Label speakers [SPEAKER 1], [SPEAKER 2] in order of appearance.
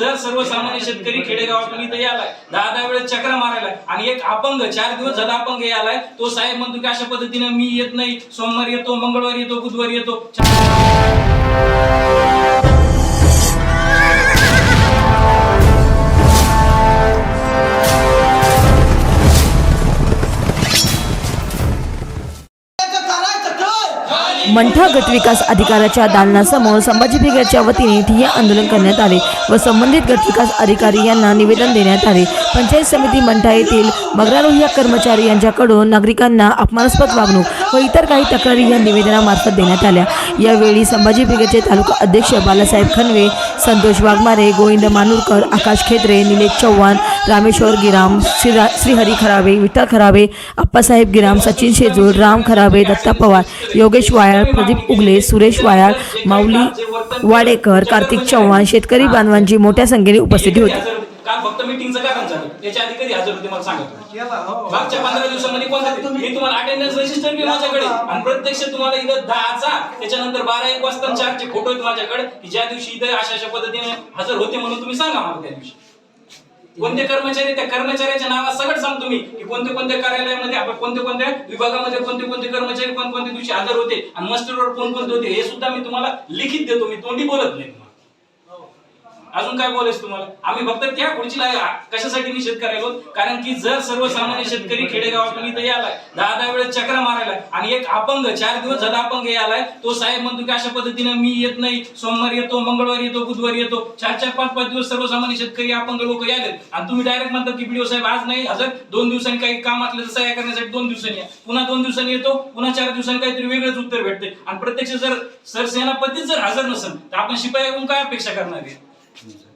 [SPEAKER 1] जर सर्वसामान्य शेतकरी खेडेगावातून इथे यालाय. दहा दहा वेळेस चक्र मारायला आणि एक अपंग चार दिवस झाला अपंग यालाय. तो साहेब म्हणतो की अशा पद्धतीने मी येत नाही. सोमवार येतो मंगळवार येतो बुधवार येतो.
[SPEAKER 2] मंठा गट विकास अधिकाऱ्याच्या दालनासमोर संभाजी ब्रिगेडच्या वतीने ठिय्या आंदोलन करण्यात आले व संबंधित गट विकास अधिकारी यांना निवेदन देण्यात आले. पंचायत समिती मंठा येथील मगरारोह्या कर्मचारी यांच्याकडून नागरिकांना अपमानास्पद वागणूक व इतर काही तक्रारी या निवेदनामार्फत देण्यात आल्या. यावेळी संभाजी ब्रिगेडचे तालुका अध्यक्ष बालासाहेब खनवे संतोष वाघमारे गोविंद मानूरकर आकाश खेत्रे निलेश चव्हाण रामेश्वर गिराम श्रीरा श्रीहरी खराबे विठ्ठल खराबे अप्पासाहेब गिराम सचिन शेजूळ राम खराबे दत्ता पवार योगेश वायाळ प्रदीप उगले सुरेश वायाळ माऊली वाडेकर कार्तिक चव्हाण शेतकरी बांधवांची मोठ्या संख्येने उपस्थिती होती.
[SPEAKER 1] काल फक्त मीटिंगचं कारण झालं त्याच्या आधी कधी हजर होते मला सांगा तुम्ही. मागच्या पंधरा दिवसामध्ये कोणता ते- मी तुम्हाला अटेंडन्स रजिस्टर बी माझ्याकडे. आणि प्रत्यक्ष तुम्हाला इथं दहाचा त्याच्यानंतर बारा एक वाजता चारचे फोटो आहेत माझ्याकडे. की ज्या दिवशी इथं अशा अशा पद्धतीने हजर होते म्हणून तुम्ही सांगा मला त्या दिवशी. कोणते कर्मचारी त्या कर्मचाऱ्याच्या नावात सगळं सांगतो मी की कोणत्या कोणत्या कार्यालयामध्ये आपण कोणत्या कोणत्या विभागामध्ये कोणते कोणते कर्मचारी कोण कोणत्या दिवशी हजर होते आणि मस्टरवर कोण कोणते होते हे सुद्धा मी तुम्हाला लिखित देतो मी तोंडी बोलत नाही. अजून काय बोलायचं तुम्हाला? आम्ही फक्त त्या खुर्चीला कशासाठी निषेध करायलो कारण की जर सर्वसामान्य शेतकरी खेडेगावातून इथं यालाय दहा दहा वेळेस चक्र मारायला आणि एक अपंग चार दिवस झाला अपंग यालाय तो साहेब म्हणतो की अशा पद्धतीने मी येत नाही. सोमवार येतो मंगळवार येतो बुधवार येतो. चार चार पाच पाच दिवस सर्वसामान्य शेतकरी अपंग लोक याले आणि तुम्ही डायरेक्ट म्हणता की बीडीओ साहेब आज नाही हजर. दोन दिवसांनी काही काम असलं तर सह्या करण्यासाठी दोन दिवसांनी या. पुन्हा दोन दिवसांनी येतो पुन्हा चार दिवसांनी काहीतरी वेगळंच उत्तर भेटते आणि प्रत्यक्ष जर सरसेनापतीच जर हजर नसेल तर आपण शिपाई काय अपेक्षा करणार आहे? হুম